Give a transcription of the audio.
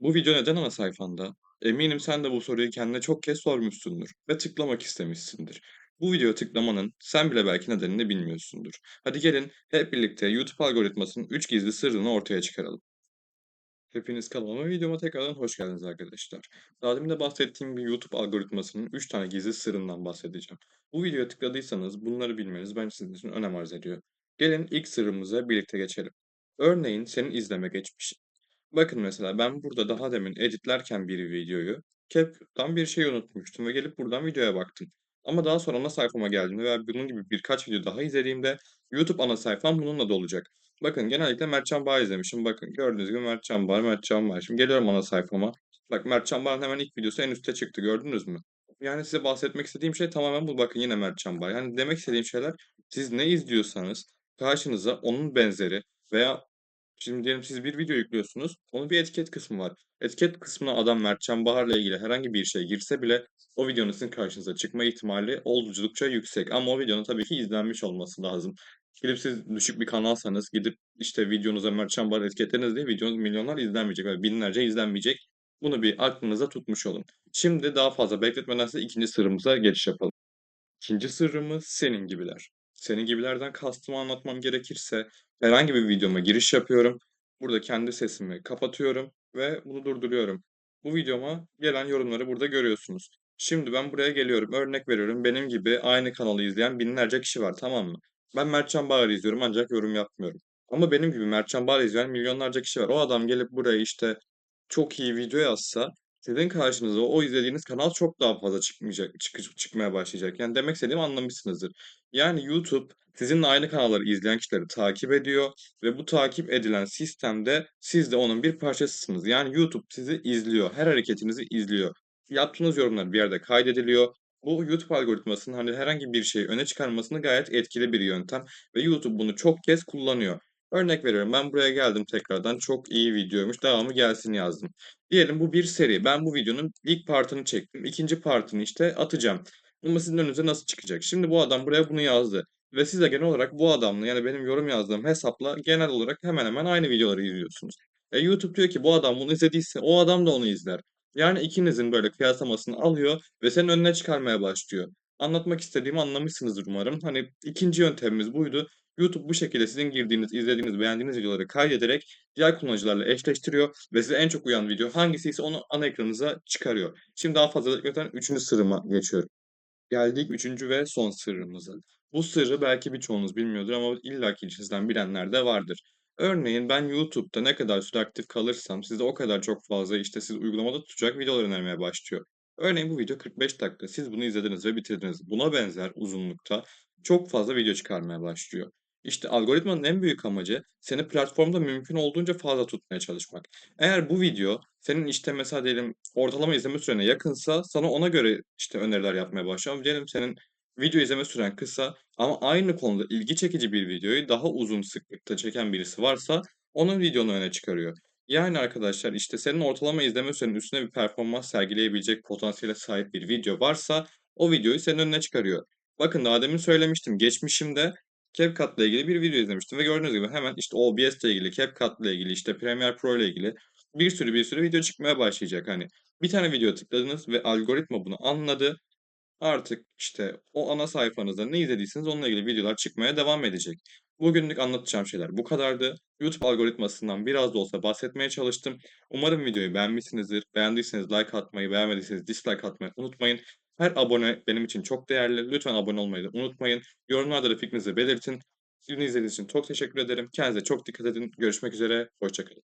Bu video neden ana sayfanda? Eminim sen de bu soruyu kendine çok kez sormuşsundur ve tıklamak istemişsindir. Bu videoya tıklamanın sen bile belki nedenini bilmiyorsundur. Hadi gelin hep birlikte YouTube algoritmasının 3 gizli sırrını ortaya çıkaralım. Hepiniz kanalıma videoma tekrardan hoş geldiniz arkadaşlar. Daha demin de bahsettiğim bir YouTube algoritmasının 3 tane gizli sırrından bahsedeceğim. Bu videoya tıkladıysanız bunları bilmeniz bence sizin için önem arz ediyor. Gelin ilk sırrımıza birlikte geçelim. Örneğin senin izleme geçmişin. Bakın mesela ben burada daha demin editlerken bir videoyu CapCut'tan bir şey unutmuştum ve gelip buradan videoya baktım. Ama daha sonra ana sayfama geldiğimde veya bunun gibi birkaç video daha izlediğimde YouTube ana sayfam bununla dolacak. Bakın genellikle Mertcan Bağ izlemişim. Bakın gördüğünüz gibi Mertcan Bağ, Mertcan Bağ. Şimdi geliyorum ana sayfama. Bak Mertcan Bağ'ın hemen ilk videosu en üste çıktı gördünüz mü? Yani size bahsetmek istediğim şey tamamen bu. Bakın yine Mertcan Bağ. Yani demek istediğim şeyler siz ne izliyorsanız karşınıza onun benzeri veya Şimdi diyelim siz bir video yüklüyorsunuz. Onun bir etiket kısmı var. Etiket kısmına adam Mertcan Bahar'la ilgili herhangi bir şey girse bile o videonun sizin karşınıza çıkma ihtimali oldukça yüksek. Ama o videonun tabii ki izlenmiş olması lazım. Gidip siz düşük bir kanalsanız gidip işte videonuza Mertcan Bahar etiketleriniz diye videonuz milyonlar izlenmeyecek. Böyle binlerce izlenmeyecek. Bunu bir aklınıza tutmuş olun. Şimdi daha fazla bekletmeden size ikinci sırrımıza geçiş yapalım. İkinci sırrımız senin gibiler. Senin gibilerden kastımı anlatmam gerekirse herhangi bir videoma giriş yapıyorum. Burada kendi sesimi kapatıyorum ve bunu durduruyorum. Bu videoma gelen yorumları burada görüyorsunuz. Şimdi ben buraya geliyorum. Örnek veriyorum. Benim gibi aynı kanalı izleyen binlerce kişi var, tamam mı? Ben Mertcan Bağır'ı izliyorum ancak yorum yapmıyorum. Ama benim gibi Mertcan Bağır izleyen milyonlarca kişi var. O adam gelip buraya işte çok iyi video yazsa sizin karşınıza o izlediğiniz kanal çok daha fazla çıkmayacak, çıkı- çıkmaya başlayacak. Yani demek istediğimi anlamışsınızdır. Yani YouTube sizinle aynı kanalları izleyen kişileri takip ediyor ve bu takip edilen sistemde siz de onun bir parçasısınız. Yani YouTube sizi izliyor, her hareketinizi izliyor. Yaptığınız yorumlar bir yerde kaydediliyor. Bu YouTube algoritmasının hani herhangi bir şeyi öne çıkarmasını gayet etkili bir yöntem ve YouTube bunu çok kez kullanıyor. Örnek veriyorum ben buraya geldim tekrardan çok iyi videoymuş devamı gelsin yazdım. Diyelim bu bir seri. Ben bu videonun ilk partını çektim. İkinci partını işte atacağım. Ama sizin önünüze nasıl çıkacak? Şimdi bu adam buraya bunu yazdı. Ve siz de genel olarak bu adamla yani benim yorum yazdığım hesapla genel olarak hemen hemen aynı videoları izliyorsunuz. E YouTube diyor ki bu adam bunu izlediyse o adam da onu izler. Yani ikinizin böyle kıyaslamasını alıyor ve senin önüne çıkarmaya başlıyor. Anlatmak istediğimi anlamışsınızdır umarım. Hani ikinci yöntemimiz buydu. YouTube bu şekilde sizin girdiğiniz, izlediğiniz, beğendiğiniz videoları kaydederek diğer kullanıcılarla eşleştiriyor ve size en çok uyan video hangisiyse onu ana ekranınıza çıkarıyor. Şimdi daha fazla beklemeden üçüncü sırrıma geçiyorum. Geldik üçüncü ve son sırrımıza. Bu sırrı belki birçoğunuz bilmiyordur ama illaki içinizden bilenler de vardır. Örneğin ben YouTube'da ne kadar süre aktif kalırsam size o kadar çok fazla işte siz uygulamada tutacak videolar önermeye başlıyor. Örneğin bu video 45 dakika. Siz bunu izlediniz ve bitirdiniz. Buna benzer uzunlukta çok fazla video çıkarmaya başlıyor. İşte algoritmanın en büyük amacı seni platformda mümkün olduğunca fazla tutmaya çalışmak. Eğer bu video senin işte mesela diyelim ortalama izleme sürene yakınsa sana ona göre işte öneriler yapmaya. Ama diyelim senin video izleme süren kısa ama aynı konuda ilgi çekici bir videoyu daha uzun sıklıkta çeken birisi varsa onun videonu öne çıkarıyor. Yani arkadaşlar işte senin ortalama izleme sürenin üstüne bir performans sergileyebilecek potansiyele sahip bir video varsa o videoyu senin önüne çıkarıyor. Bakın daha demin söylemiştim. Geçmişimde CapCut'la ilgili bir video izlemiştim ve gördüğünüz gibi hemen işte OBS ile ilgili, CapCut'la ilgili, işte Premiere Pro ile ilgili bir sürü bir sürü video çıkmaya başlayacak. Hani bir tane video tıkladınız ve algoritma bunu anladı. Artık işte o ana sayfanızda ne izlediyseniz onunla ilgili videolar çıkmaya devam edecek. Bugünlük anlatacağım şeyler bu kadardı. YouTube algoritmasından biraz da olsa bahsetmeye çalıştım. Umarım videoyu beğenmişsinizdir. Beğendiyseniz like atmayı, beğenmediyseniz dislike atmayı unutmayın. Her abone benim için çok değerli. Lütfen abone olmayı da unutmayın. Yorumlarda da fikrinizi belirtin. Filmi izlediğiniz için çok teşekkür ederim. Kendinize çok dikkat edin. Görüşmek üzere. Hoşça kalın.